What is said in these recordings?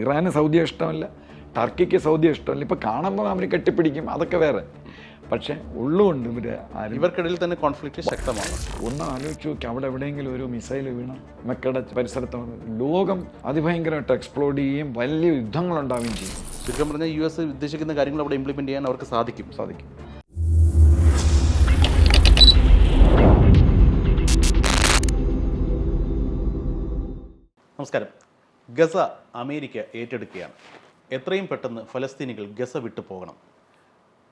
ഇറാന് Saudi ഇഷ്ടമല്ല ടർക്കിക്ക് Saudi ഇഷ്ടമല്ല. ഇപ്പം കാണുമ്പോൾ അവർ കെട്ടിപ്പിടിക്കും അതൊക്കെ വേറെ. പക്ഷേ ഉള്ളുകൊണ്ട് ഇവർ ഇവർക്കിടയിൽ തന്നെ കോൺഫ്ലിക്റ്റ് ശക്തമാണ്. ഒന്ന് ആലോചിച്ച് നോക്കി അവിടെ എവിടെയെങ്കിലും ഒരു മിസൈൽ വീണ മെക്കയുടെ പരിസരത്ത് ലോകം അതിഭയങ്കരമായിട്ട് എക്സ്പ്ലോഡ് ചെയ്യുകയും വലിയ യുദ്ധങ്ങളുണ്ടാവുകയും ചെയ്യും. ചുരുക്കം പറഞ്ഞാൽ യു എസ് ഉദ്ദേശിക്കുന്ന കാര്യങ്ങൾ അവിടെ ഇംപ്ലിമെന്റ് ചെയ്യാൻ അവർക്ക് സാധിക്കും. സാധിക്കും. നമസ്കാരം. ഗസ അമേരിക്ക ഏറ്റെടുക്കുകയാണ്. എത്രയും പെട്ടെന്ന് ഫലസ്തീനികൾ ഗസ വിട്ടു പോകണം.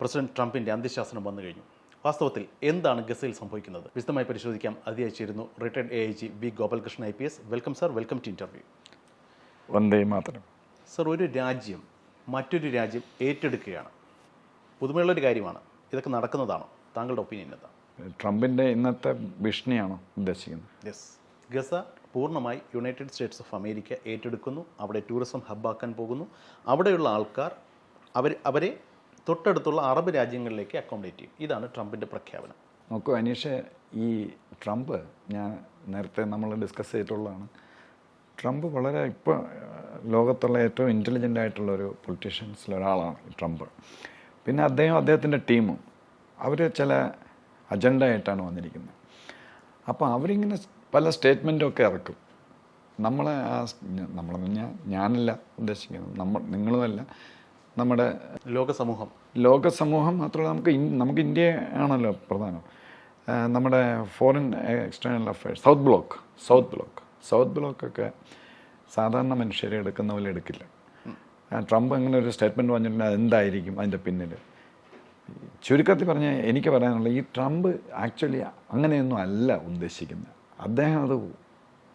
പ്രസിഡന്റ് ട്രംപിന്റെ അന്ത്യശാസനം വന്നു കഴിഞ്ഞു. വാസ്തവത്തിൽ എന്താണ് ഗസയിൽ സംഭവിക്കുന്നത്? വിശദമായി പരിശോധിക്കാം. അതിയച്ചിരുന്നു retired A I G B Gopalakrishnan I P S. Welcome sir. Welcome to interview വന്ദേ മാത്രം. സർ ഒരു രാജ്യം മറ്റൊരു രാജ്യം ഏറ്റെടുക്കുകയാണ്. പുതുമയുള്ളൊരു കാര്യമാണ്. ഇതൊക്കെ നടക്കുന്നതാണോ? താങ്കളുടെ ഒപ്പീനിയൻ എന്താ? ട്രംപിന്റെ ഇന്നത്തെ ഭീഷണിയാണോ ഉദ്ദേശിക്കുന്നത്? യെസ്. ഗസ പൂർണമായി യുണൈറ്റഡ് സ്റ്റേറ്റ്സ് ഓഫ് അമേരിക്ക ഏറ്റെടുക്കുന്നു. അവിടെ ടൂറിസം ഹബ്ബാക്കാൻ പോകുന്നു. അവിടെയുള്ള ആൾക്കാർ അവർ അവരെ തൊട്ടടുത്തുള്ള അറബ് രാജ്യങ്ങളിലേക്ക് അക്കോമഡേറ്റ് ചെയ്യും. ഇതാണ് ട്രംപിന്റെ പ്രഖ്യാപനം. നോക്കൂ അനീഷ് ഈ ട്രംപ് ഞാൻ നേരത്തെ നമ്മൾ ഡിസ്കസ് ചെയ്തിട്ടുള്ളതാണ്. ട്രംപ് വളരെ ഇപ്പോൾ ലോകത്തുള്ള ഏറ്റവും ഇന്റലിജന്റ് ആയിട്ടുള്ള ഒരു പൊളിറ്റീഷ്യൻസിൽ ട്രംപ്. പിന്നെ അദ്ദേഹം അദ്ദേഹത്തിന്റെ ടീമും അവർ ചില അജണ്ട ആയിട്ടാണ് വന്നിരിക്കുന്നത്. അപ്പോൾ അവരിങ്ങനെ പല സ്റ്റേറ്റ്മെന്റും ഒക്കെ ഇറക്കും. നമ്മളെ ആ നമ്മളെന്ന് പറഞ്ഞാൽ ഞാനല്ല ഉദ്ദേശിക്കുന്നത്. നമ്മൾ നിങ്ങളുമല്ല. നമ്മുടെ ലോകസമൂഹം. ലോകസമൂഹം ലോക സമൂഹം മാത്രമല്ല നമുക്ക് നമുക്ക് ഇന്ത്യ ആണല്ലോ പ്രധാനം. നമ്മുടെ foreign external affairs South Block South Block. South ബ്ലോക്കൊക്കെ സാധാരണ മനുഷ്യരെ എടുക്കുന്ന പോലെ എടുക്കില്ല. ട്രംപ് അങ്ങനെ ഒരു സ്റ്റേറ്റ്മെന്റ് പറഞ്ഞിട്ടുണ്ടെങ്കിൽ അതെന്തായിരിക്കും അതിന്റെ പിന്നിൽ ചുരുക്കത്തിൽ പറഞ്ഞാൽ എനിക്ക് പറയാനുള്ളത് ഈ ട്രംപ് ആക്ച്വലി അങ്ങനെയൊന്നും അല്ല ഉദ്ദേശിക്കുന്നത്. അദ്ദേഹം അത്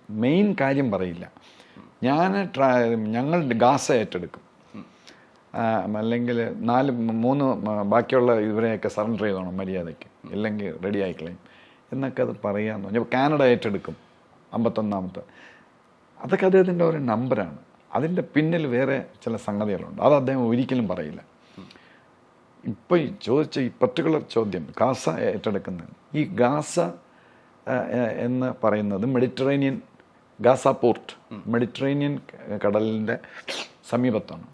മെയിൻ കാര്യം പറയില്ല. ഞാൻ ട്രാ ഞങ്ങൾ ഗാസ ഏറ്റെടുക്കും. അല്ലെങ്കിൽ നാല് മൂന്ന് ബാക്കിയുള്ള ഇവരെയൊക്കെ സറണ്ടർ ചെയ്തോണം മര്യാദയ്ക്ക്. ഇല്ലെങ്കിൽ റെഡി ആയിക്കളയും എന്നൊക്കെ അത് പറയാമെന്ന് പറഞ്ഞു കാനഡ ഏറ്റെടുക്കും അമ്പത്തൊന്നാമത്തെ. അതൊക്കെ അദ്ദേഹത്തിന്റെ ഒരു നമ്പറാണ് അതിന്റെ പിന്നിൽ വേറെ ചില സംഗതികളുണ്ട്. അത് അദ്ദേഹം ഒരിക്കലും പറയില്ല. ഇപ്പോൾ ഈ ചോദിച്ച ഈ പർട്ടിക്കുലർ ചോദ്യം ഗാസ ഏറ്റെടുക്കുന്ന ഈ ഗാസ എന്ന് പറയുന്നത് മെഡിറ്ററേനിയൻ ഗാസ പോർട്ട്. മെഡിറ്ററേനിയൻ കടലിന്റെ സമീപത്താണ്.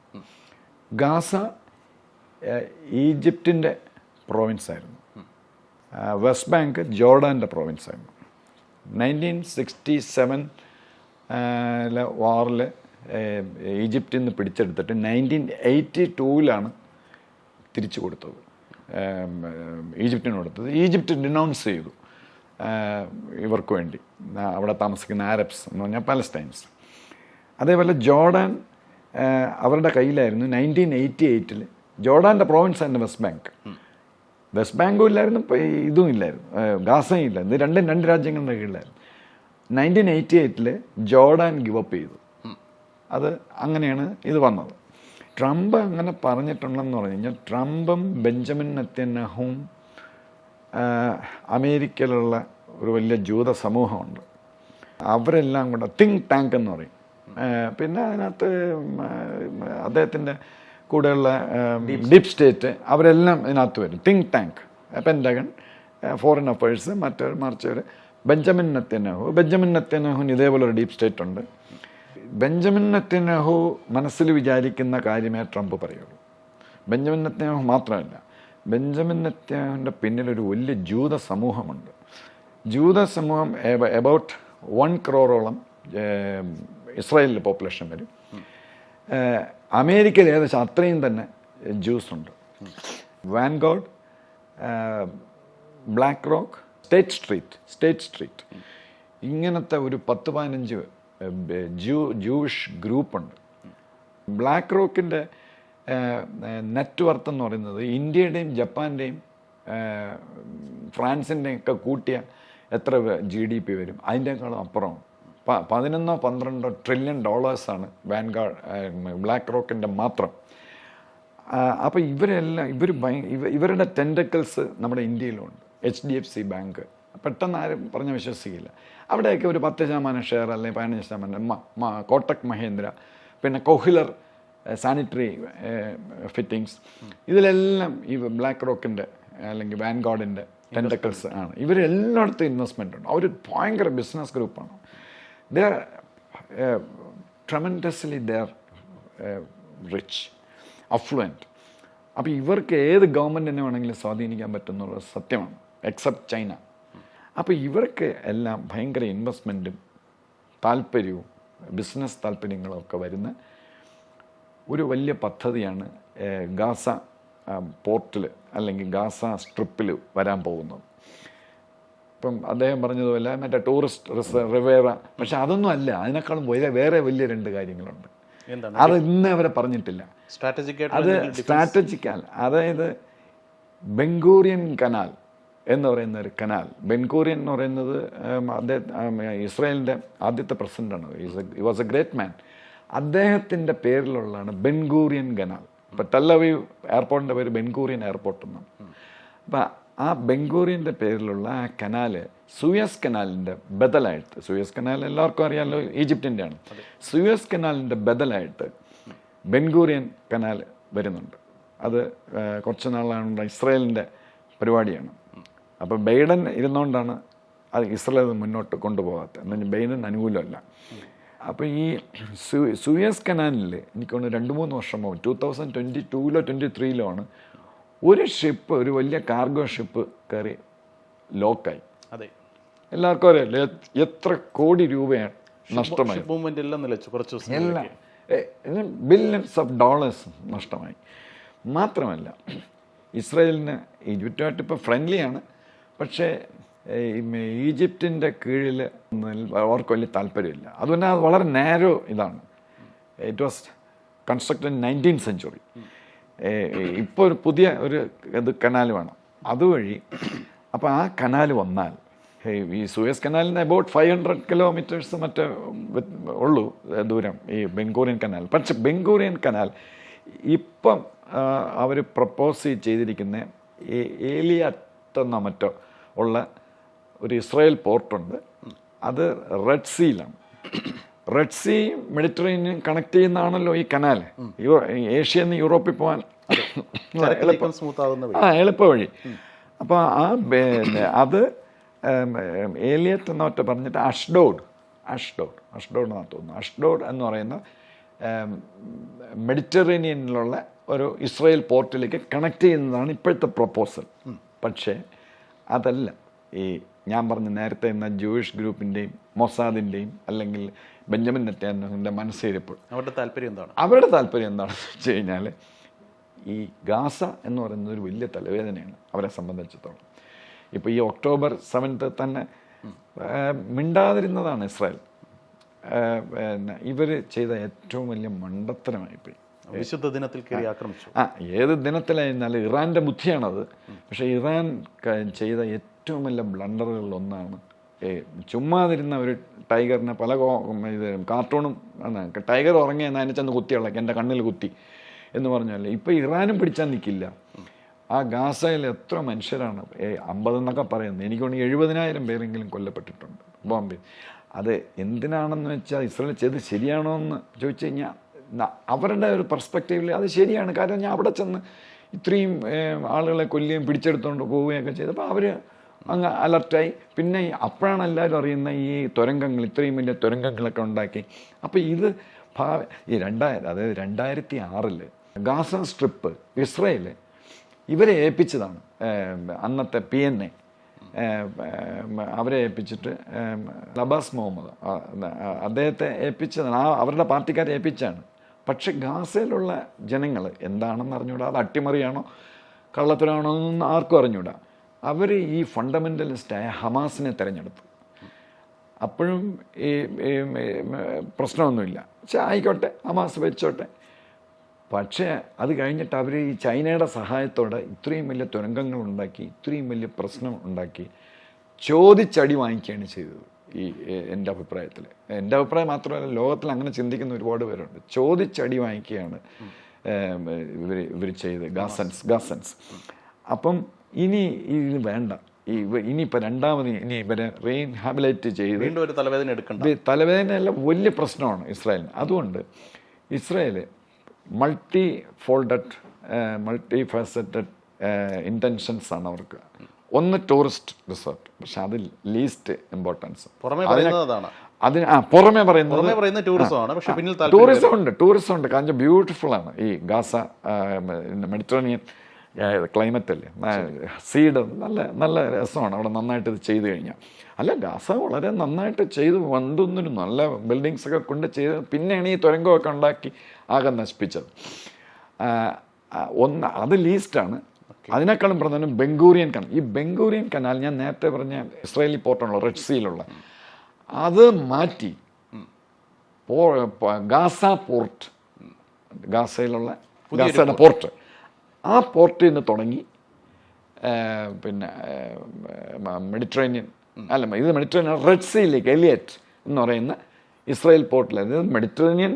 ഗാസ ഈജിപ്തിന്റെ പ്രോവിൻസ് ആയിരുന്നു വെസ്റ്റ് ബാങ്ക് ജോർഡാന്റെ പ്രോവിൻസ് ആയിരുന്നു നയന്റീൻ സിക്സ്റ്റി സെവൻ വാറിൽ ഈജിപ്തിൽ നിന്ന് പിടിച്ചെടുത്തിട്ട് നയന്റീൻ എയ്റ്റി ടൂവിലാണ് തിരിച്ചു കൊടുത്തത്. ഈജിപ്തിന് കൊടുത്തത്. ഈജിപ്റ്റ് ഡിനൗൺസ് ചെയ്തു. ഇവർക്ക് വേണ്ടി. അവിടെ താമസിക്കുന്ന ആരബ്സ് എന്ന് പറഞ്ഞാൽ പാലസ്റ്റൈൻസ് അതേപോലെ ജോർഡാൻ അവരുടെ കയ്യിലായിരുന്നു നയന്റീൻ എയ്റ്റി എയ്റ്റിൽ ജോർഡാന്റെ province and West Bank. West ബാങ്കും ഇല്ലായിരുന്നു ഇതും ഇല്ലായിരുന്നു ഗാസയും ഇല്ലായിരുന്നു. ഇത് രണ്ടും രണ്ട് രാജ്യങ്ങളുടെ കീഴിലായിരുന്നു. നയന്റീൻ എയ്റ്റി എയ്റ്റിൽ ജോർഡാൻ അപ്പ് ചെയ്തു. അത് അങ്ങനെയാണ് ഇത് വന്നത്. ട്രംപ് അങ്ങനെ പറഞ്ഞിട്ടുണ്ടെന്ന് പറഞ്ഞു കഴിഞ്ഞാൽ ട്രംപും ബെഞ്ചമിൻ നെത്തന്യാഹുവും ആ, അമേരിക്കയിലുള്ള ഒരു വലിയ ജൂത സമൂഹമുണ്ട്. അവരെല്ലാം കൂടെ തിങ്ക് ടാങ്ക് എന്ന് പറയും. പിന്നെ അതിനകത്ത് അദ്ദേഹത്തിന്റെ കൂടെയുള്ള ഡീപ് സ്റ്റേറ്റ് അവരെല്ലാം ഇതിനകത്ത് വരും. Think tank Pentagon foreign affairs മറ്റൊരു മറിച്ചവർ ബെഞ്ചമിൻ നത്യനഹു ബെഞ്ചമിൻ നെത്തന്യാഹുവിന് ഇതേപോലെ ഒരു ഡീപ് സ്റ്റേറ്റ് ഉണ്ട്. ബെഞ്ചമിൻ നത്യനഹു മനസ്സിൽ വിചാരിക്കുന്ന കാര്യമേ ട്രംപ് പറയുള്ളൂ. ബെഞ്ചമിൻ നത്യനഹു മാത്രമല്ല ബെഞ്ചമിൻ നെത്യാഹുവിന്റെ പിന്നിലൊരു വലിയ ജൂത സമൂഹമുണ്ട്. ജൂത സമൂഹം എബൌട്ട് വൺ ക്രോറോളം ഇസ്രായേലിൽ പോപ്പുലേഷൻ വരും. അമേരിക്കയിൽ ഏകദേശം അത്രയും തന്നെ ജ്യൂസ് ഉണ്ട്. Vanguard BlackRock State Street State Street. ഇങ്ങനത്തെ ഒരു പത്ത് പതിനഞ്ച് ജൂ ജൂയിഷ് ഗ്രൂപ്പുണ്ട്. ബ്ലാക്ക് റോക്കിന്റെ നെറ്റ് വർത്ത് എന്ന് പറയുന്നത് ഇന്ത്യയുടെയും ജപ്പാന്റെയും ഫ്രാൻസിന്റെയും ഒക്കെ കൂട്ടിയ എത്ര ജി ഡി പി വരും? അതിന്റെക്കാളും അപ്പുറം. പതിനൊന്നോ പന്ത്രണ്ടോ ട്രില്യൺ ഡോളേഴ്സാണ് വാൻഗാർഡ് ബ്ലാക്ക് റോക്കിന്റെ മാത്രം. അപ്പോൾ ഇവരെല്ലാം ഇവർ ഇവരുടെ ടെൻഡക്കിൾസ് നമ്മുടെ ഇന്ത്യയിലുണ്ട്. H D F C bank പെട്ടെന്ന് ആരും പറഞ്ഞ് വിശ്വസിക്കില്ല. അവിടെയൊക്കെ ഒരു പത്ത് ശതമാനം ഷെയർ അല്ലെങ്കിൽ പതിനഞ്ച് ശതമാനം കോട്ടക് മഹേന്ദ്ര പിന്നെ കൊഹിലർ സാനിറ്ററി ഫിറ്റിങ്സ് ഇതിലെല്ലാം ഈ ബ്ലാക്ക് റോക്കിന്റെ അല്ലെങ്കിൽ വാൻഗാർഡിന്റെ ടെൻഡക്കൽസ് ആണ്. ഇവരെല്ലായിടത്തും ഇൻവെസ്റ്റ്മെന്റ് ഉണ്ട്. അവർ ഭയങ്കര ബിസിനസ് ഗ്രൂപ്പാണ് they're tremendously they're rich affluent അപ്പോൾ ഇവർക്ക് ഏത് ഗവൺമെന്റിനെ വേണമെങ്കിലും സ്വാധീനിക്കാൻ പറ്റുന്നുള്ളത് സത്യമാണ്. എക്സെപ്റ്റ് ചൈന അപ്പോൾ ഇവർക്ക് എല്ലാം ഭയങ്കര ഇൻവെസ്റ്റ്മെന്റും താല്പര്യവും ബിസിനസ് താല്പര്യങ്ങളും ഒക്കെ വരുന്ന ഒരു വലിയ പദ്ധതിയാണ് ഗാസ പോർട്ടിൽ അല്ലെങ്കിൽ ഗാസ സ്ട്രിപ്പിൽ വരാൻ പോകുന്നത്. ഇപ്പം അദ്ദേഹം പറഞ്ഞതുപോലെ മറ്റേ ടൂറിസ്റ്റ് റിസ റിവേറ പക്ഷെ അതൊന്നും അല്ല. അതിനേക്കാളും വേറെ വേറെ വലിയ രണ്ട് കാര്യങ്ങളുണ്ട്. അത് ഇന്ന് അവരെ പറഞ്ഞിട്ടില്ല. അത് സ്ട്രാറ്റജിക്കൽ അതായത് ബംഗൂറിയൻ കനാൽ എന്ന് പറയുന്ന ഒരു കനാൽ. ബെൻഗൂറിയൻ എന്ന് പറയുന്നത് അദ്ദേഹം ഇസ്രായേലിന്റെ ആദ്യത്തെ പ്രസിഡന്റാണ് വാസ് എ ഗ്രേറ്റ് മാൻ അദ്ദേഹത്തിന്റെ പേരിലുള്ളതാണ് ബെൻഗൂറിയൻ കനാൽ ഇപ്പം തല്ലവീവ് എയർപോർട്ടിന്റെ പേര് ബെൻഗൂറിയൻ എയർപോർട്ട് എന്നാണ്. അപ്പം ആ ബെങ്കൂറിയന്റെ പേരിലുള്ള ആ കനാല് സുയസ് കനാലിന്റെ ബദലായിട്ട് സുയസ് കനാൽ എല്ലാവർക്കും അറിയാമല്ലോ ഈജിപ്തിന്റെ സൂയസ് കനാലിന്റെ ബദലായിട്ട് ബെൻഗൂറിയൻ കനാൽ വരുന്നുണ്ട്. അത് കുറച്ച് നാളാണ് ഇസ്രയേലിന്റെ പരിപാടിയാണ്. അപ്പോൾ ബൈഡൻ ഇരുന്നുകൊണ്ടാണ് അത് ഇസ്രയേൽ മുന്നോട്ട് കൊണ്ടുപോകാത്തത്. എന്നാൽ ബൈഡൻ അനുകൂലമല്ല. അപ്പോൾ ഈ സുയസ് സൂയസ് കനാലിൽ എനിക്ക് തോന്നുന്നു രണ്ട് മൂന്ന് വർഷം പോകും ടൂ തൗസൻഡ് ട്വന്റി ടൂവിലോ ട്വന്റി ത്രീയിലോ ആണ്. ഒരു ഷിപ്പ് ഒരു വലിയ കാർഗോ ഷിപ്പ് കയറി ലോക്കായി. അതെ. എല്ലാവർക്കും അറിയാലോ എത്ര കോടി രൂപയാണ് നഷ്ടമായി എല്ലാം നിലച്ചു. കുറച്ച് ദിവസം എല്ലാം. ബില്യൺസ് ഓഫ് ഡോളേഴ്സ് നഷ്ടമായി. മാത്രമല്ല ഇസ്രായേലിന് ഈജിപ്റ്റുമായിട്ട് ഇപ്പോൾ ഫ്രണ്ട്ലിയാണ് പക്ഷേ ഈജിപ്തിന്റെ കീഴിൽ അവർക്ക് വലിയ താല്പര്യമില്ല. അതുകൊണ്ട് അത് വളരെ നേരോ ഇതാണ്. It was constructed nineteen century ഇപ്പോൾ ഒരു പുതിയ ഒരു ഇത് കനാൽ വേണം. അതുവഴി അപ്പോൾ ആ കനാൽ വന്നാൽ ഈ സൂയസ് കനാലിന് അബൌട്ട് ഫൈവ് ഹൺഡ്രഡ് കിലോമീറ്റേഴ്സ് മറ്റേ ഉള്ളൂ ദൂരം ഈ ബംഗൂറിയൻ കനാൽ. പക്ഷെ ബംഗൂറിയൻ കനാൽ ഇപ്പം അവർ പ്രപ്പോസ് ചെയ്തിരിക്കുന്ന ഈ ഏലിയറ്റ് എന്ന മറ്റോ ഉള്ള ഒരു ഇസ്രായേൽ പോർട്ടുണ്ട്. അത് റെഡ് സീലാണ്. റെഡ് സീ മെഡിറ്ററേനിയൻ കണക്ട് ചെയ്യുന്നതാണല്ലോ ഈ കനാൽ ഏഷ്യയിൽ നിന്ന് യൂറോപ്പിൽ പോകാൻ. ആ എളുപ്പ വഴി. അപ്പോൾ ആ അത് ഏലിയത്ത് എന്നൊറ്റ പറഞ്ഞിട്ട് അഷ്ഡോഡ്. അഷ്ഡോഡ്. അഷ്ഡോഡ് എന്നാണ് തോന്നുന്നു. അഷ്ഡോഡ് എന്ന് പറയുന്ന മെഡിറ്ററേനിയനിലുള്ള ഒരു ഇസ്രായേൽ പോർട്ടിലേക്ക് കണക്ട് ചെയ്യുന്നതാണ് ഇപ്പോഴത്തെ പ്രപ്പോസൽ. പക്ഷേ അതല്ല. ഈ ഞാൻ പറഞ്ഞ നേരത്തെ എന്ന ജൂയിഷ് ഗ്രൂപ്പിന്റെയും മൊസാദിന്റെയും അല്ലെങ്കിൽ ബെഞ്ചമിൻ നെറ്റാന്റെ മനസ്സിരിപ്പ്. അവരുടെ താല്പര്യം എന്താണ്? അവരുടെ താല്പര്യം എന്താണെന്ന് വെച്ച് കഴിഞ്ഞാൽ ഈ ഗാസ എന്ന് പറയുന്നത് ഒരു വലിയ തലവേദനയാണ് അവരെ സംബന്ധിച്ചിടത്തോളം. ഇപ്പോൾ ഈ ഒക്ടോബർ സെവൻത്ത് തന്നെ മിണ്ടാതിരുന്നതാണ് ഇസ്രായേൽ. പിന്നെ ഇവർ ചെയ്ത ഏറ്റവും വലിയ മണ്ടത്തരമായിപ്പോയി. വിശുദ്ധ ദിനത്തിൽ കയറി ആക്രമിച്ചു. ആ ഏത് ദിനത്തിലായിരുന്നാലും ഇറാന്റെ ബുദ്ധിയാണത്. പക്ഷേ ഇറാൻ ചെയ്ത ഏറ്റവും വലിയ ബ്ലണ്ടറുകളിൽ ഒന്നാണ് ചുമ്മാതിരുന്ന ഒരു ടൈഗറിനെ പല ഇത് കാർട്ടൂണും ആണ് ടൈഗർ ഉറങ്ങിയ അതിനെ ചെന്ന് കുത്തിയുള്ളക്ക് എന്റെ കണ്ണിൽ കുത്തി എന്ന് പറഞ്ഞല്ലേ ഇപ്പോൾ ഇറാനും പിടിച്ചാൽ നിൽക്കില്ല ആ ഗാസയിൽ എത്ര മനുഷ്യരാണ്? അമ്പതെന്നൊക്കെ പറയുന്നത് എനിക്ക് എഴുപതിനായിരം പേരെങ്കിലും കൊല്ലപ്പെട്ടിട്ടുണ്ട്. ബോംബെ. അത് എന്തിനാണെന്ന് വെച്ചാൽ ഇസ്രായേൽ ചെയ്ത് ശരിയാണോ എന്ന് ചോദിച്ചു കഴിഞ്ഞാൽ അവരുടെ ഒരു പെർസ്പെക്റ്റീവിൽ അത് ശരിയാണ്. കാരണം ഞാൻ അവിടെ ചെന്ന് ഇത്രയും ആളുകളെ കൊല്ലുകയും പിടിച്ചെടുത്തുകൊണ്ട് പോവുകയൊക്കെ ചെയ്തപ്പോൾ അവർ അങ്ങ് അലർട്ടായി. പിന്നെ അപ്പോഴാണ് എല്ലാവരും അറിയുന്ന ഈ തുരങ്കങ്ങൾ ഇത്രയും വലിയ തുരങ്കങ്ങളൊക്കെ ഉണ്ടാക്കി. അപ്പോൾ ഇത് ഭാവി ഈ രണ്ടായിരം അതായത് രണ്ടായിരത്തി ആറിൽ ഗാസ സ്ട്രിപ്പ് ഇസ്രയേൽ ഇവരെ ഏൽപ്പിച്ചതാണ്. അന്നത്തെ പി എൻ എ. അവരെ ഏൽപ്പിച്ചിട്ട് ലബാസ് മുഹമ്മദ് അദ്ദേഹത്തെ ഏൽപ്പിച്ചതാണ്. ആ അവരുടെ പാർട്ടിക്കാരെ ഏൽപ്പിച്ചാണ്. പക്ഷെ ഗാസയിലുള്ള ജനങ്ങൾ എന്താണെന്ന് അറിഞ്ഞൂടാ അത് അട്ടിമറിയാണോ? കള്ളത്തരാണോ എന്നൊന്നും ആർക്കും അറിഞ്ഞൂടാ. അവർ ഈ ഫണ്ടമെന്റലിസ്റ്റായ ഹമാസിനെ തിരഞ്ഞെടുത്തു. അപ്പോഴും ഈ പ്രശ്നമൊന്നുമില്ല. പക്ഷെ ആയിക്കോട്ടെ ഹമാസ് വെച്ചോട്ടെ പക്ഷേ അത് കഴിഞ്ഞിട്ട് അവർ ഈ ചൈനയുടെ സഹായത്തോടെ ഇത്രയും വലിയ തുരങ്കങ്ങൾ ഉണ്ടാക്കി ഇത്രയും വലിയ പ്രശ്നം ഉണ്ടാക്കി ചോദിച്ചടി വാങ്ങിക്കുകയാണ് ചെയ്തത് ഈ എന്റെ അഭിപ്രായത്തിൽ. എന്റെ അഭിപ്രായം മാത്രമല്ല ലോകത്തിൽ അങ്ങനെ ചിന്തിക്കുന്ന ഒരുപാട് പേരുണ്ട്. ചോദിച്ചടി വാങ്ങിക്കുകയാണ് ഇവർ ഇവർ ചെയ്ത് ഗാസൻസ് ഗാസൻസ്. അപ്പം ഇനി ഇതിന് വേണ്ട. ഈ ഇനിയിപ്പോൾ രണ്ടാമത് ഇനി ഇവരെ റീഹാബിലേറ്റ് ചെയ്ത് വീണ്ടും ഒരു തലവേദന എടുക്കണ്ട. തലവേദനയല്ല വലിയ പ്രശ്നമാണ് ഇസ്രായേൽ അതുകൊണ്ട് Israel multi folded multi faceted intentions ആണ് അവർക്ക്. ഒന്ന് ടൂറിസ്റ്റ് റിസോർട്ട് പക്ഷെ അതിൽ ലീസ്റ്റ് ഇമ്പോർട്ടൻസ് പുറമേ അതിന് ആ പുറമെ പറയുന്നത് ടൂറിസമാണ് ടൂറിസം ഉണ്ട് ടൂറിസം ഉണ്ട്. കാരണം ബ്യൂട്ടിഫുൾ ആണ്. ഈ ഗാസ മെഡിറ്ററേനിയൻ ക്ലൈമറ്റ് അല്ലേ? സീഡ് നല്ല നല്ല രസമാണ്. അവിടെ നന്നായിട്ട് ഇത് ചെയ്തു കഴിഞ്ഞാൽ അല്ല ഗാസ വളരെ നന്നായിട്ട് ചെയ്ത്. വന്നൊന്നിനും നല്ല ബിൽഡിങ്സ് ഒക്കെ കൊണ്ട് ചെയ്ത് പിന്നെയാണ് ഈ തുരങ്കമൊക്കെ ഉണ്ടാക്കി ആകെ നശിപ്പിച്ചത്. ഒന്ന് അത് ലീസ്റ്റാണ് അതിനേക്കാളും പ്രധാനം ബംഗൂറിയൻ കനാൽ ഈ ബംഗൂറിയൻ കനാൽ ഞാൻ നേരത്തെ പറഞ്ഞ ഇസ്രയേലി പോർട്ടാണല്ലോ റെഡ് സീലുള്ള അത് മാറ്റി ഗാസ പോർട്ട് ഗാസയിലുള്ള ഗാസയുടെ പോർട്ട് ആ പോർട്ടിൽ നിന്ന് തുടങ്ങി പിന്നെ മെഡിറ്ററേനിയൻ അല്ല ഇത് മെഡിറ്ററേനിയൻ റെഡ് സീയിലേക്ക് എലിയറ്റ് എന്ന് പറയുന്ന ഇസ്രായേൽ പോർട്ടിൽ അതായത് മെഡിറ്ററേനിയൻ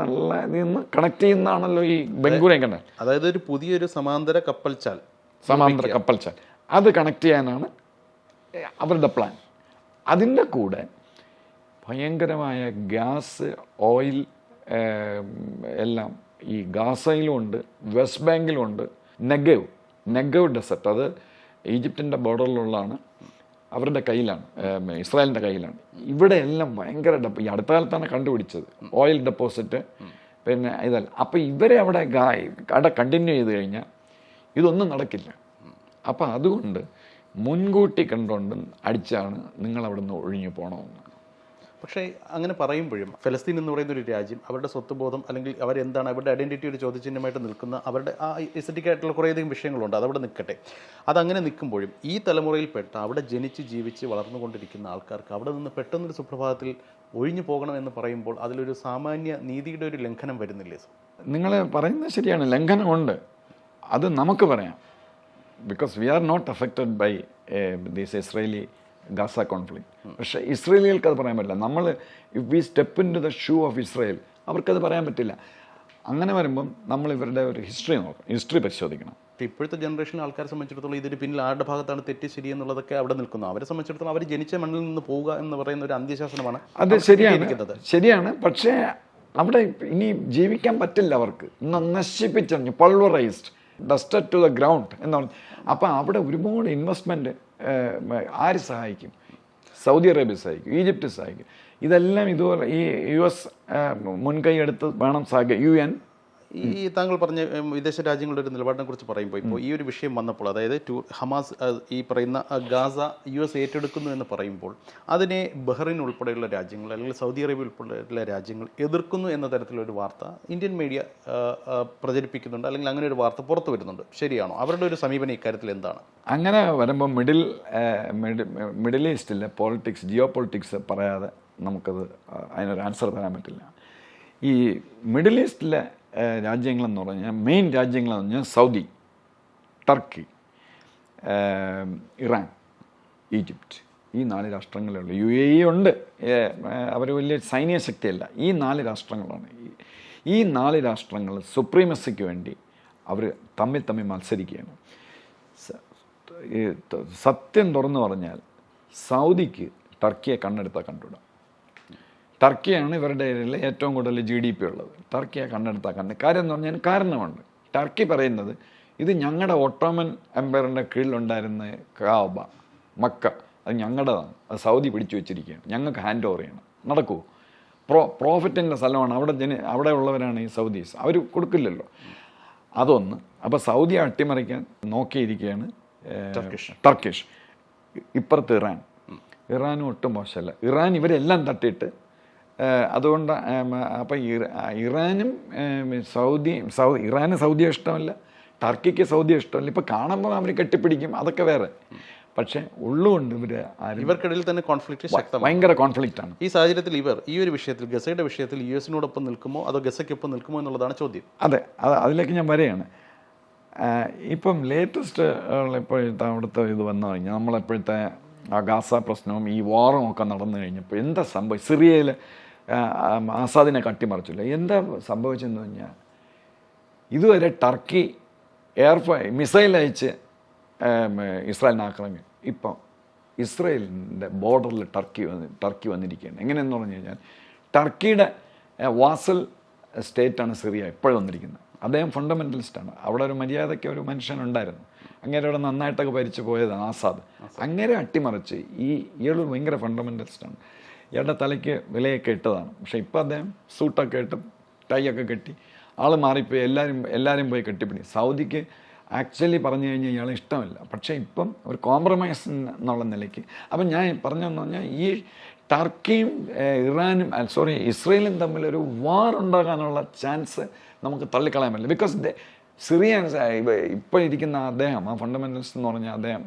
നല്ല ഇതിൽ നിന്ന് കണക്ട് ചെയ്യുന്നതാണല്ലോ ഈ ബംഗൂറിയൻ കണ്ടൽ അതായത് ഒരു പുതിയൊരു സമാന്തര കപ്പൽ ചാൽ സമാന്തര കപ്പൽ ചാൽ. അത് കണക്ട് ചെയ്യാനാണ് അവരുടെ പ്ലാൻ. അതിന്റെ കൂടെ ഭയങ്കരമായ ഗ്യാസ് ഓയിൽ എല്ലാം ഈ ഗാസയിലുമുണ്ട് വെസ്റ്റ് ബാങ്കിലുമുണ്ട് നെഗവ് നെഗവ് ഡെസർട്ട്. അത് ഈജിപ്തിന്റെ ബോർഡറിലുള്ളതാണ്. അവരുടെ കയ്യിലാണ് ഇസ്രായേലിന്റെ കയ്യിലാണ്. ഇവിടെ എല്ലാം ഭയങ്കര ഡെപ്പ ഈ അടുത്ത കാലത്താണ് കണ്ടുപിടിച്ചത്. ഓയിൽ ഡെപ്പോസിറ്റ് പിന്നെ ഇതല്ല. അപ്പോൾ ഇവരെ അവിടെ അവിടെ കണ്ടിന്യൂ ചെയ്ത് കഴിഞ്ഞാൽ ഇതൊന്നും നടക്കില്ല. അപ്പോൾ അതുകൊണ്ട് മുൻകൂട്ടി കണ്ടുകൊണ്ട് അടിച്ചാണ് നിങ്ങൾ അവിടെ നിന്ന് ഒഴിഞ്ഞു പോകണമെന്ന് പക്ഷേ അങ്ങനെ പറയുമ്പോഴും ഫലസ്തീൻ എന്ന് പറയുന്ന ഒരു രാജ്യം അവരുടെ സ്വത്വബോധം അല്ലെങ്കിൽ അവരെന്താണ് അവരുടെ ഐഡന്റിറ്റി ഒരു ചോദ്യചിഹ്നമായിട്ട് നിൽക്കുന്ന അവരുടെ ആ എസറ്റിക് ആയിട്ടുള്ള കുറേയധികം വിഷയങ്ങളുണ്ട്. അതവിടെ നിൽക്കട്ടെ. അതങ്ങനെ നിൽക്കുമ്പോഴും ഈ തലമുറയിൽപ്പെട്ട അവിടെ ജനിച്ച് ജീവിച്ച് വളർന്നുകൊണ്ടിരിക്കുന്ന ആൾക്കാർക്ക് അവിടെ നിന്ന് പെട്ടെന്നൊരു സുപ്രഭാതത്തിൽ ഒഴിഞ്ഞു പോകണം എന്ന് പറയുമ്പോൾ അതിലൊരു സാമാന്യ നീതിയുടെ ഒരു ലംഘനം വരുന്നില്ലേ നിങ്ങൾ പറയുന്നത് ശരിയാണ്. ലംഘനമുണ്ട്. അത് നമുക്ക് പറയാം. Because we are not affected by these Israeli Gaza conflict പക്ഷേ ഇസ്രയേലികൾക്ക് അത് പറയാൻ പറ്റില്ല. നമ്മൾ if we step in to the shoe of Israel അവർക്കത് പറയാൻ പറ്റില്ല. അങ്ങനെ വരുമ്പം നമ്മൾ ഇവരുടെ ഒരു ഹിസ്റ്ററി നോക്കണം. ഹിസ്റ്ററി പരിശോധിക്കണം. ഇപ്പോഴത്തെ ജനറേഷൻ ആൾക്കാരെ സംബന്ധിച്ചിടത്തോളം ഇതിന് പിന്നിൽ ആരുടെ ഭാഗത്താണ് തെറ്റ് ശരി എന്നുള്ളതൊക്കെ അവിടെ നിൽക്കുന്നു. അവരെ സംബന്ധിച്ചിടത്തോളം അവർ ജനിച്ച മണ്ണിൽ നിന്ന് പോവുക എന്ന് പറയുന്ന ഒരു അന്ത്യശാസനമാണ് അത് ശരിയാണ്. ശരിയാണ്. പക്ഷേ അവിടെ ഇനി ജീവിക്കാൻ പറ്റില്ല അവർക്ക്. ഇന്ന് നശിപ്പിച്ചറിഞ്ഞു pulverised dusted to the ground എന്നാണ്. അപ്പോൾ അപ്പം അവിടെ ഒരുപാട് ഇൻവെസ്റ്റ്മെന്റ് ആര് സഹായിക്കും? സൗദി അറേബ്യ സഹായിക്കും ഈജിപ്റ്റ് സഹായിക്കും. ഇതെല്ലാം ഇതുപോലെ ഈ യു എസ് മുൻകൈ എടുത്ത് വേണം സഹായിക്കുക യു എൻ ഈ താങ്കൾ പറഞ്ഞ വിദേശ രാജ്യങ്ങളുടെ ഒരു നിലപാടിനെ കുറിച്ച് പറയുമ്പോൾ ഇപ്പോൾ ഈ ഒരു വിഷയം വന്നപ്പോൾ അതായത് ടു ഹമാസ് ഈ പറയുന്ന ഗാസ യു എസ് ഏറ്റെടുക്കുന്നു എന്ന് പറയുമ്പോൾ അതിനെ ബഹ്റിൻ ഉൾപ്പെടെയുള്ള രാജ്യങ്ങൾ അല്ലെങ്കിൽ സൗദി അറേബ്യ ഉൾപ്പെടെയുള്ള രാജ്യങ്ങൾ എതിർക്കുന്നു എന്ന തരത്തിലൊരു വാർത്ത ഇന്ത്യൻ മീഡിയ പ്രചരിപ്പിക്കുന്നുണ്ട് അല്ലെങ്കിൽ അങ്ങനെ ഒരു വാർത്ത പുറത്തു വരുന്നുണ്ട്. ശരിയാണോ? അവരുടെ ഒരു സമീപനം ഇക്കാര്യത്തിൽ എന്താണ്? അങ്ങനെ വരുമ്പോൾ മിഡിൽ മിഡിൽ ഈസ്റ്റിലെ പോളിറ്റിക്സ് ജിയോ പൊളിറ്റിക്സ് പറയാതെ നമുക്കത് അതിനൊരു ആൻസർ തരാൻ പറ്റില്ല. ഈ മിഡിൽ ഈസ്റ്റിലെ രാജ്യങ്ങളെന്ന് പറഞ്ഞാൽ മെയിൻ രാജ്യങ്ങളെന്ന് പറഞ്ഞാൽ സൗദി ടർക്കി ഇറാൻ ഈജിപ്റ്റ്. ഈ നാല് രാഷ്ട്രങ്ങളേ ഉള്ളൂ. യു എ ഇ ഉണ്ട്. അവർ വലിയ സൈനിക ശക്തിയല്ല. ഈ നാല് രാഷ്ട്രങ്ങളാണ്. ഈ- നാല് രാഷ്ട്രങ്ങൾ സുപ്രീമസിക്ക് വേണ്ടി അവർ തമ്മിൽ തമ്മിൽ മത്സരിക്കുകയാണ്. സത്യം തുറന്നു പറഞ്ഞാൽ സൗദിക്ക് ടർക്കിയെ കണ്ണെടുത്താൽ കണ്ടുവിടാം ടർക്കിയാണ് ഇവരുടെ ഏരിയയിൽ ഏറ്റവും കൂടുതൽ ജി ഡി പി ഉള്ളത്. ടർക്കിയെ കണ്ണെടുത്താൽ കണ്ട് കാര്യം എന്ന് പറഞ്ഞാൽ കാരണമുണ്ട്. ടർക്കി പറയുന്നത് ഇത് ഞങ്ങളുടെ ഓട്ടോമൻ എംപയറിന്റെ കീഴിലുണ്ടായിരുന്ന കാബ മക്ക അത് ഞങ്ങളുടേതാണ്. അത് സൗദി പിടിച്ചു വെച്ചിരിക്കുകയാണ്. ഞങ്ങൾക്ക് ഹാൻഡ് ഓവർ ചെയ്യണം. നടക്കൂ. പ്രോ പ്രോഫിറ്റിന്റെ സ്ഥലമാണ്. അവിടെ ജന അവിടെ ഉള്ളവരാണ് ഈ സൗദീസ്. അവർ കൊടുക്കില്ലല്ലോ. അതൊന്ന്. അപ്പോൾ സൗദി അട്ടിമറിക്കാൻ നോക്കിയിരിക്കുകയാണ് ടർക്കിഷ്. ഇപ്പുറത്ത് ഇറാൻ. ഇറാനും ഒട്ടും മോശമല്ല. ഇറാൻ ഇവരെല്ലാം തട്ടിയിട്ട് അതുകൊണ്ട് അപ്പം ഇറാനും സൗദിയും സൗദി സൗദി ഇറാന് സൗദിയെ ഇഷ്ടമല്ല. ടർക്കിക്ക് സൗദിയെ ഇഷ്ടമല്ല. ഇപ്പം കാണുമ്പോൾ അവർ കെട്ടിപ്പിടിക്കും. അതൊക്കെ വേറെ. പക്ഷേ ഉള്ളുകൊണ്ട് ഇവർ ഇവർക്കിടയിൽ തന്നെ കോൺഫ്ലിക്റ്റ് ശക്തമാണ്. ഭയങ്കര കോൺഫ്ലിക്റ്റ് ആണ്. ഈ സാഹചര്യത്തിൽ ഇവർ ഈ ഒരു വിഷയത്തിൽ ഗസയുടെ വിഷയത്തിൽ യു എസിനോടൊപ്പം നിൽക്കുമോ അതോ ഗസയ്ക്കൊപ്പം നിൽക്കുമോ എന്നുള്ളതാണ് ചോദ്യം. അതെ അത് അതിലേക്ക് ഞാൻ വരെയാണ് ഇപ്പം ലേറ്റസ്റ്റ് ഇപ്പോഴത്തെ അവിടുത്തെ ഇത് വന്നു കഴിഞ്ഞാൽ നമ്മളെപ്പോഴത്തെ ആ ഗാസ പ്രശ്നവും ഈ വാറും ഒക്കെ നടന്നു കഴിഞ്ഞപ്പോൾ എന്താ സംഭവം? സിറിയയിൽ ആസാദിനെ കട്ടിമറിച്ചില്ല? എന്താ സംഭവിച്ചെന്ന് പറഞ്ഞാൽ ഇതുവരെ ടർക്കി എയർഫോ മിസൈൽ അയച്ച് ഇസ്രായേലിനെ ആക്രമിക്കും. ഇപ്പം ഇസ്രായേലിന്റെ ബോർഡറിൽ ടർക്കി വന്ന് ടർക്കി വന്നിരിക്കുകയാണ്. എങ്ങനെയെന്ന് പറഞ്ഞു കഴിഞ്ഞാൽ ടർക്കിയുടെ വാസൽ സ്റ്റേറ്റാണ് സിറിയ ഇപ്പോഴും വന്നിരിക്കുന്നത്. അദ്ദേഹം ഫണ്ടമെന്റലിസ്റ്റാണ് അവിടെ ഒരു മര്യാദയ്ക്ക് ഒരു മനുഷ്യനുണ്ടായിരുന്നു അങ്ങനെ ഇവിടെ നന്നായിട്ടൊക്കെ ഭരിച്ചു പോയതാണ് ആസാദ്. അങ്ങനെ അട്ടിമറിച്ച് ഈ ഇയാൾ ഭയങ്കര ഫണ്ടമെന്റലിസ്റ്റാണ് ഇയാളുടെ തലയ്ക്ക് വിലയൊക്കെ ഇട്ടതാണ്. പക്ഷേ ഇപ്പോൾ അദ്ദേഹം സൂട്ടൊക്കെ ഇട്ട് ടൈയൊക്കെ കെട്ടി ആൾ മാറിപ്പോയി എല്ലാവരും എല്ലാവരും പോയി കെട്ടിപ്പിടി. സൗദിക്ക് ആക്ച്വലി പറഞ്ഞു കഴിഞ്ഞാൽ ഇയാളെ ഇഷ്ടമല്ല. പക്ഷേ ഇപ്പം ഒരു കോംപ്രമൈസ് എന്നുള്ള നിലയ്ക്ക്. അപ്പം ഞാൻ പറഞ്ഞതെന്ന് പറഞ്ഞാൽ ഈ ടർക്കിയും ഇറാനും സോറി ഇസ്രയേലും തമ്മിൽ ഒരു വാർ ഉണ്ടാകാനുള്ള ചാൻസ് നമുക്ക് തള്ളിക്കളയാൻ പറ്റില്ല. ബിക്കോസ് സിറിയ ഇപ്പോൾ ഇരിക്കുന്ന അദ്ദേഹം ആ ഫണ്ടമെന്റൽസ് എന്ന് പറഞ്ഞ അദ്ദേഹം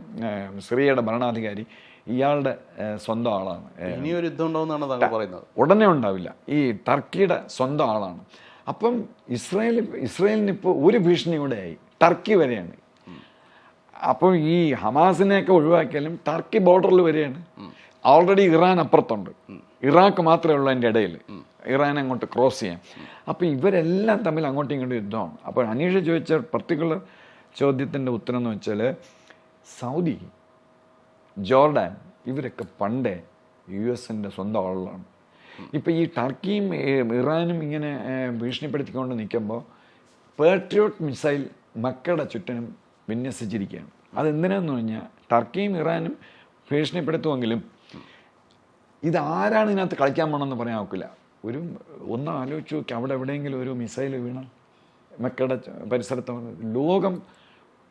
സിറിയയുടെ ഭരണാധികാരി ഇയാളുടെ സ്വന്തം ആളാണ്. ഇനിയൊരു യുദ്ധം ഉണ്ടാവുന്നതാണ് പറയുന്നത്. ഉടനെ ഉണ്ടാവില്ല. ഈ ടർക്കിയുടെ സ്വന്തം ആളാണ്. അപ്പം ഇസ്രായേൽ ഇസ്രായേലിന് ഇപ്പോൾ ഒരു ഭീഷണി കൂടെ ആയി. ടർക്കി വരെയാണ്. അപ്പം ഈ ഹമാസിനെയൊക്കെ ഒഴിവാക്കിയാലും ടർക്കി ബോർഡറിൽ വരികയാണ് ഓൾറെഡി ഇറാൻ അപ്പുറത്തുണ്ട്. ഇറാഖ് മാത്രമേ ഉള്ളൂ അതിന്റെ ഇടയിൽ. ഇറാൻ അങ്ങോട്ട് ക്രോസ് ചെയ്യാം അപ്പോൾ ഇവരെല്ലാം തമ്മിൽ അങ്ങോട്ടും ഇങ്ങോട്ടും യുദ്ധമാണ്. അപ്പോൾ അനീഷ് ചോദിച്ച പർട്ടിക്കുലർ ചോദ്യത്തിന്റെ ഉത്തരം എന്ന് വെച്ചാൽ സൗദി ജോർഡാൻ ഇവരൊക്കെ പണ്ടേ യു എസിന്റെ സ്വന്തം ആളുകളാണ്. ഇപ്പം ഈ ടർക്കിയും ഇറാനും ഇങ്ങനെ ഭീഷണിപ്പെടുത്തിക്കൊണ്ട് നിൽക്കുമ്പോൾ പേട്രിയോട്ട് മിസൈൽ മക്കയുടെ ചുറ്റിനും വിന്യസിച്ചിരിക്കുകയാണ്. അതെന്തിനാന്ന് പറഞ്ഞാൽ ടർക്കിയും ഇറാനും ഭീഷണിപ്പെടുത്തുമെങ്കിലും ഇത് ആരാണ് ഇതിനകത്ത് കളിക്കാൻ പോകണമെന്ന് പറയാൻ ഒക്കില്ല ഒരു ഒന്ന് ആലോചിച്ച് നോക്കി അവിടെ എവിടെയെങ്കിലും ഒരു മിസൈൽ വീണ മെക്കയുടെ പരിസരത്ത് ലോകം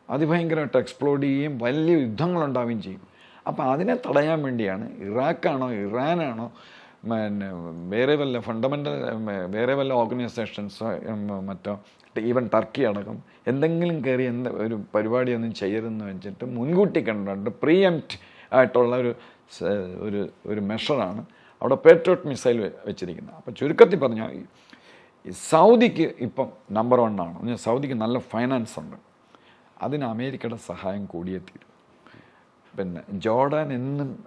അതിഭയങ്കരമായിട്ട് എക്സ്പ്ലോഡ് ചെയ്യുകയും വലിയ യുദ്ധങ്ങളുണ്ടാവുകയും ചെയ്യും. അപ്പോൾ അതിനെ തടയാൻ വേണ്ടിയാണ് ഇറാഖാണോ ഇറാനാണോ പിന്നെ വേറെ വല്ല ഫണ്ടമെന്റൽ വേറെ വല്ല ഓർഗനൈസേഷൻസ് മറ്റോ ഈവൻ ടർക്കി അടക്കം എന്തെങ്കിലും കയറി എന്ത് ഒരു പരിപാടിയൊന്നും ചെയ്യരുതെന്ന് വെച്ചിട്ട് മുൻകൂട്ടി കണ്ടുകൊണ്ട് പ്രീ എംപ്റ്റ് ആയിട്ടുള്ള ഒരു ഒരു ഒരു മെഷറാണ്. അവിടെ പേട്രോട്ട് മിസൈൽ വെച്ചിരിക്കുന്നത്. അപ്പോൾ ചുരുക്കത്തിൽ പറഞ്ഞാൽ സൗദിക്ക് ഇപ്പം നമ്പർ വൺ ആണ്. സൗദിക്ക് നല്ല ഫൈനാൻസ് ഉണ്ട്. അതിന് അമേരിക്കയുടെ സഹായം കൂടിയേ തീരും. പിന്നെ ജോർഡാൻ എന്നും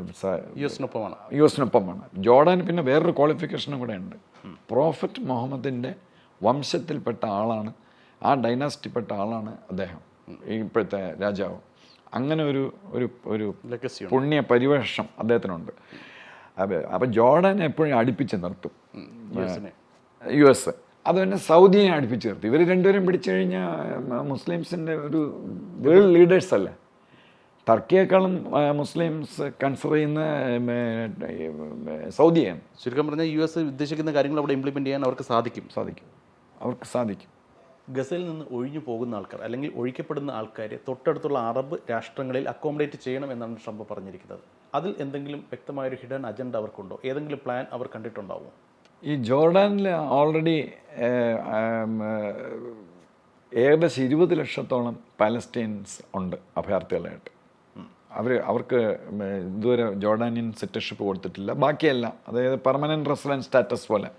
യുഎസിനൊപ്പമാണ് സ- യു എസിനൊപ്പമാണ്. യു എസിനൊപ്പമാണ്. ജോർഡാൻ പിന്നെ വേറൊരു ക്വാളിഫിക്കേഷനും കൂടെ ഉണ്ട് പ്രോഫറ്റ് മുഹമ്മദിന്റെ വംശത്തിൽപ്പെട്ട ആളാണ്. ആ ഡൈനാസ്റ്റിപ്പെട്ട ആളാണ് അദ്ദേഹം. ഇപ്പോഴത്തെ രാജാവ്. അങ്ങനെ ഒരു ഒരു ഒരു പുണ്യ പരിവേഷം അദ്ദേഹത്തിനുണ്ട്. അപ്പൊ ജോർഡനെ എപ്പോഴും അടുപ്പിച്ച് നിർത്തും. യു എസ് അത് തന്നെ സൗദിയെ അടുപ്പിച്ച് നിർത്തി. ഇവർ രണ്ടുപേരും പിടിച്ചു കഴിഞ്ഞാൽ മുസ്ലിംസിന്റെ ഒരു വേൾഡ് ലീഡേഴ്സ് അല്ലേ? ടർക്കിയേക്കാളും മുസ്ലിംസ് കൺസിഡർ ചെയ്യുന്ന സൗദിയാണ്. ചുരുക്കം പറഞ്ഞാൽ യു എസ് ഉദ്ദേശിക്കുന്ന കാര്യങ്ങൾ അവിടെ ഇംപ്ലിമെന്റ് ചെയ്യാൻ അവർക്ക് സാധിക്കും. സാധിക്കും. അവർക്ക് സാധിക്കും. ഗസയിൽ നിന്ന് ഒഴിഞ്ഞു പോകുന്ന ആൾക്കാർ അല്ലെങ്കിൽ ഒഴിക്കപ്പെടുന്ന ആൾക്കാരെ തൊട്ടടുത്തുള്ള അറബ് രാഷ്ട്രങ്ങളിൽ അക്കോമഡേറ്റ് ചെയ്യണം എന്നാണ് ട്രംപ് പറഞ്ഞിരിക്കുന്നത്. അതിൽ എന്തെങ്കിലും വ്യക്തമായ ഒരു ഹിഡൻ അജണ്ട അവർക്കുണ്ടോ? ഏതെങ്കിലും പ്ലാൻ അവർ കണ്ടിട്ടുണ്ടാവുമോ ഈ ജോർഡാനിൽ ഓൾറെഡി ഏകദേശം ഇരുപത് ലക്ഷത്തോളം പാലസ്റ്റീൻസ് ഉണ്ട് അഭയാർത്ഥികളായിട്ട്. അവർ അവർക്ക് ഇതുവരെ ജോർഡാനിയൻ സിറ്റിസൺഷിപ്പ് കൊടുത്തിട്ടില്ല. ബാക്കിയെല്ലാം അതായത് പെർമനന്റ് റെസിഡൻസ് സ്റ്റാറ്റസ് പോലെ.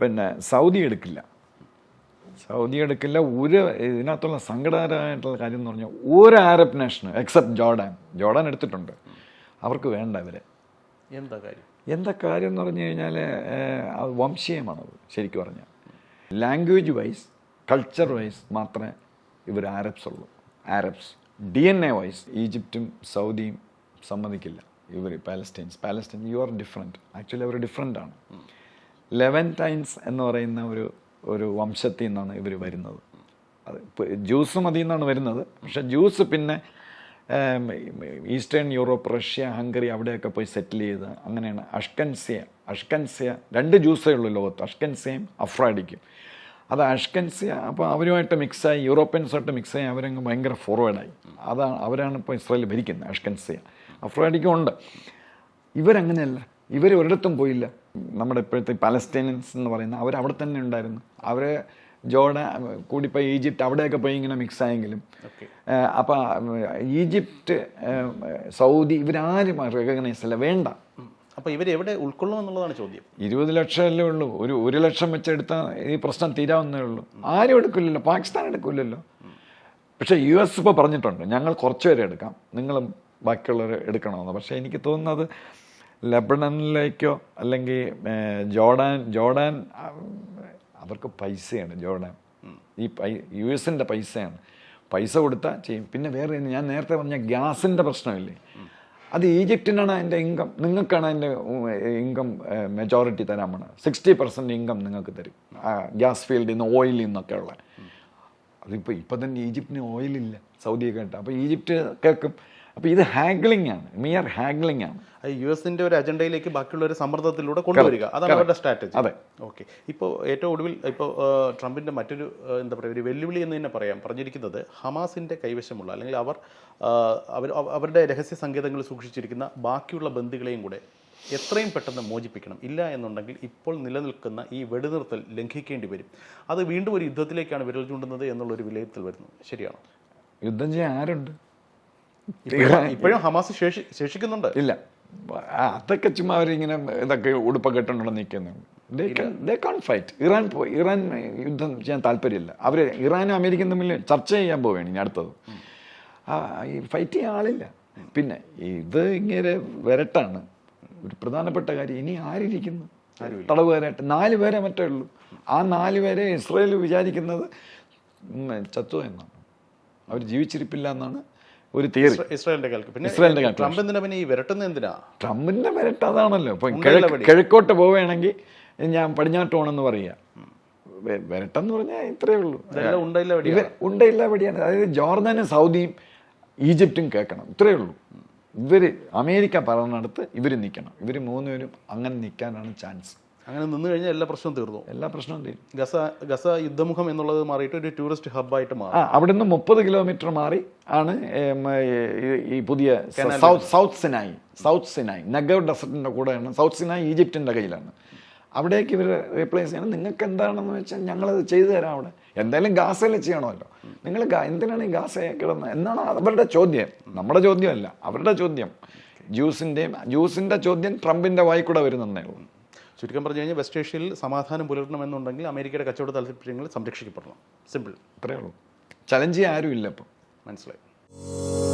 പിന്നെ സൗദി എടുക്കില്ല. സൗദി എടുക്കില്ല ഒരു ഇതിനകത്തുള്ള സങ്കടകരമായിട്ടുള്ള കാര്യം എന്ന് പറഞ്ഞാൽ ഒരു ആരബ് നേഷന് എക്സെപ്റ്റ് ജോർഡാൻ. ജോർഡാൻ എടുത്തിട്ടുണ്ട്. അവർക്ക് വേണ്ട ഇവരെ. എന്താ കാര്യം? എന്താ കാര്യം എന്ന് പറഞ്ഞു കഴിഞ്ഞാൽ അത് വംശീയമാണത് ശരിക്കും പറഞ്ഞാൽ. ലാംഗ്വേജ് വൈസ് കൾച്ചർ വൈസ് മാത്രമേ ഇവർ ആരബ്സ് ഉള്ളൂ. Arabs D N A wise ഈജിപ്തും സൗദിയും സമ്മതിക്കില്ല ഇവർ Palestines Palestine you are different actually our different ആണ്. ലെവൻ ടൈൻസ് എന്ന് പറയുന്ന ഒരു ഒരു വംശത്തിൽ നിന്നാണ് ഇവർ വരുന്നത്. അത് ജ്യൂസ് മതി നിന്നാണ് വരുന്നത്. പക്ഷേ ജ്യൂസ് പിന്നെ ഈസ്റ്റേൺ യൂറോപ്പ് റഷ്യ ഹംഗറി അവിടെയൊക്കെ പോയി സെറ്റിൽ ചെയ്ത് അങ്ങനെയാണ് അഷ്കൻസിയ അഷ്കൻസിയ രണ്ട് ജ്യൂസേ ഉള്ളൂ ലോകത്ത്. അഷ്കൻസിയയും അഫ്രാഡിക്കും. അത് അഷ്കൻസിയ അപ്പോൾ അവരുമായിട്ട് മിക്സായി യൂറോപ്യൻസുമായിട്ട് മിക്സായി അവരങ്ങ് ഭയങ്കര ഫോർവേഡായി അതാണ് അവരാണ് ഇപ്പോൾ ഇസ്രായേൽ ഭരിക്കുന്നത് അഷ്കൻസിയ. അഫ്രാഡിക്കും ഉണ്ട്. ഇവരങ്ങനെയല്ല. ഇവർ ഒരിടത്തും പോയില്ല. നമ്മുടെ ഇപ്പോഴത്തെ പാലസ്തീനിയൻസ് എന്ന് പറയുന്ന അവർ അവിടെ തന്നെ ഉണ്ടായിരുന്നു. അവർ ജോർഡ കൂടിപ്പോയി ഈജിപ്റ്റ് അവിടെയൊക്കെ പോയി ഇങ്ങനെ മിക്സ് ആയെങ്കിലും. ഓക്കെ അപ്പം ഈജിപ്റ്റ് സൗദി ഇവരാരും റെക്കഗ്നൈസ് അല്ല വേണ്ട. അപ്പോൾ എവിടെ ഉൾക്കൊള്ളും എന്നുള്ളതാണ് ചോദ്യം. ഇരുപത് ലക്ഷമല്ലേ ഉള്ളൂ. ഒരു ഒരു ലക്ഷം വെച്ചെടുത്താൽ ഈ പ്രശ്നം തീരാവുന്നേ ഉള്ളൂ. ആരും എടുക്കില്ലല്ലോ പാകിസ്ഥാൻ എടുക്കില്ലല്ലോ. പക്ഷേ യു എസ് ഇപ്പോൾ പറഞ്ഞിട്ടുണ്ട് ഞങ്ങൾ കുറച്ച് പേരെ എടുക്കാം. നിങ്ങളും ബാക്കിയുള്ളവർ എടുക്കണമെന്ന്. പക്ഷേ എനിക്ക് തോന്നുന്നത് ലബണനിലേക്കോ അല്ലെങ്കിൽ ജോർഡാൻ ജോർഡാൻ അവർക്ക് പൈസയാണ് ജോർഡാൻ. ഈ പൈ യു എസിന്റെ പൈസയാണ്. പൈസ കൊടുത്താൽ ചെയ്യും. പിന്നെ വേറെ ഞാൻ നേരത്തെ പറഞ്ഞ ഗ്യാസിന്റെ പ്രശ്നമില്ലേ? അത് ഈജിപ്റ്റിനാണ് അതിന്റെ ഇൻകം. നിങ്ങൾക്കാണ് അതിന്റെ ഇൻകം മെജോറിറ്റി തരാൻ പോണത് സിക്സ്റ്റി പെർസെന്റ് ഇൻകം നിങ്ങൾക്ക് തരും. ഗ്യാസ് ഫീൽഡിൽ നിന്ന് ഓയിലിൽ നിന്നൊക്കെ ഉള്ള. അതിപ്പോൾ ഇപ്പം തന്നെ ഈജിപ്തിന് ഓയിലില്ല സൗദിയൊക്കെ ആയിട്ട് അപ്പോൾ ഈജിപ്റ്റ് കേൾക്കും അപ്പോൾ ഇത് ഹാഗ്ലിംഗ് ആണ്. മിയർ ഹാഗ്ലിംഗ് ആണ്. യു എസിന്റെ ഒരു അജണ്ടയിലേക്ക് ബാക്കിയുള്ള ഒരു സമ്മർദ്ദത്തിലൂടെ കൊണ്ടുവരിക. അതാണ് അവരുടെ സ്ട്രാറ്റജി അതെ. ഓക്കെ ഇപ്പോൾ ഏറ്റവും ഒടുവിൽ ഇപ്പോൾ ട്രംപിന്റെ മറ്റൊരു എന്താ പറയുക ഒരു വെല്ലുവിളി എന്ന് തന്നെ പറയാം. പറഞ്ഞിരിക്കുന്നത് ഹമാസിന്റെ കൈവശമുള്ള അല്ലെങ്കിൽ അവർ അവർ അവരുടെ രഹസ്യ സങ്കേതങ്ങൾ സൂക്ഷിച്ചിരിക്കുന്ന ബാക്കിയുള്ള ബന്ധുക്കളെയും കൂടെ എത്രയും പെട്ടെന്ന് മോചിപ്പിക്കണം. ഇല്ല എന്നുണ്ടെങ്കിൽ ഇപ്പോൾ നിലനിൽക്കുന്ന ഈ വെടിനിർത്തൽ ലംഘിക്കേണ്ടി വരും. അത് വീണ്ടും ഒരു യുദ്ധത്തിലേക്കാണ് വിരൽ ചൂണ്ടുന്നത് എന്നുള്ളൊരു വിലയിരുത്തൽ വരുന്നു. ശരിയാണോ? യുദ്ധം ചെയ്യാൻ ആരുണ്ട്? ഇപ്പോഴും ഹമാസ് ശേഷി ശേഷിക്കുന്നുണ്ട്. ഇല്ല. അതൊക്കെ ചുമ്മാ അവരിങ്ങനെ ഇതൊക്കെ ഉടുപ്പൊക്കെ ദേ കാൺ ഫൈറ്റ് ഇറാൻ പോയി ഇറാൻ യുദ്ധം ചെയ്യാൻ താല്പര്യമില്ല. അവർ ഇറാനും അമേരിക്കയും തമ്മിൽ ചർച്ച ചെയ്യാൻ പോവുകയാണ് ഇനി അടുത്തത്. ആ ഈ ഫൈറ്റ് ചെയ്യാൻ ആളില്ല. പിന്നെ ഇത് ഇങ്ങനെ വരട്ടാണ്. ഒരു പ്രധാനപ്പെട്ട കാര്യം ഇനി ആരിരിക്കുന്നു? തടവുകാരായിട്ട് നാല് പേരെ മറ്റേ ഉള്ളൂ. ആ നാല് പേരെ ഇസ്രയേൽ വിചാരിക്കുന്നത് ചത്തു എന്നാണ്. അവർ ജീവിച്ചിരിപ്പില്ല എന്നാണ് ഒരു തിയറി ഇസ്രായേലിന്റെ പിന്നെ ഇസ്രായേലിന്റെ calculation. ട്രംപ് എന്തിനാ പിന്നെ ഈ വിരട്ടുന്ന എന്തിനാ? ട്രംപിന്റെ വിരട്ട് അതാണല്ലോ ഇപ്പൊ കിഴക്കോട്ട് പോവുകയാണെങ്കിൽ ഞാൻ പടിഞ്ഞാട്ടോണെന്ന് പറയുക വിരട്ടെന്ന് പറഞ്ഞാൽ ഇത്രയേ ഉള്ളൂ. ഉണ്ടയില്ല വെടിയാണ് അതായത് ജോർദാനും സൗദിയും ഈജിപ്തും കേൾക്കണം. ഇത്രയേ ഉള്ളൂ. ഇവർ അമേരിക്ക പറഞ്ഞിടത്ത് ഇവർ നിൽക്കണം. ഇവർ മൂന്നുപേരും അങ്ങനെ നിൽക്കാനാണ് ചാൻസ്. അങ്ങനെ നിന്ന് കഴിഞ്ഞാൽ എല്ലാ പ്രശ്നവും തീർന്നു. എല്ലാ പ്രശ്നവും തീരും. ഗസ ഗസ യുദ്ധമുഖം എന്നുള്ളത് മാറിയിട്ട് ഒരു ടൂറിസ്റ്റ് ഹബ്ബായിട്ട് മാറി. ആ അവിടെ നിന്ന് മുപ്പത് കിലോമീറ്റർ മാറി ആണ് ഈ- പുതിയ South South Sinai South Sinai Nagar ഡെസർട്ടിന്റെ കൂടെയാണ്. സൗത്ത് സിനായി ഈജിപ്തിന്റെ കയ്യിലാണ്. അവിടേക്ക് ഇവർ റീപ്ലേസ് ചെയ്യണം. നിങ്ങൾക്ക് എന്താണെന്ന് വെച്ചാൽ ഞങ്ങളത് ചെയ്തു തരാം അവിടെ. എന്തായാലും ഗാസയിൽ ചെയ്യണമല്ലോ. നിങ്ങൾ എന്തിനാണ് ഈ ഗാസയെ കിടന്ന്? എന്നാണ് അവരുടെ ചോദ്യം. നമ്മുടെ ചോദ്യമല്ല അവരുടെ ചോദ്യം. ജ്യൂസിന്റെയും ജ്യൂസിന്റെ ചോദ്യം ട്രംപിന്റെ വായിക്കൂടെ കൂടെ വരുന്നതേ ഉള്ളൂ. ചുരുക്കം പറഞ്ഞു കഴിഞ്ഞാൽ വെസ്റ്റ് ഏഷ്യയിൽ സമാധാനം പുലർത്തണമെന്നുണ്ടെങ്കിൽ അമേരിക്കയുടെ കച്ചവട താല്പര്യങ്ങൾ സംരക്ഷിക്കപ്പെടണം. സിമ്പിൾ ഇത്രയേ ഉള്ളൂ. ചലഞ്ച് ആരും ഇല്ല അപ്പം മനസ്സിലായി.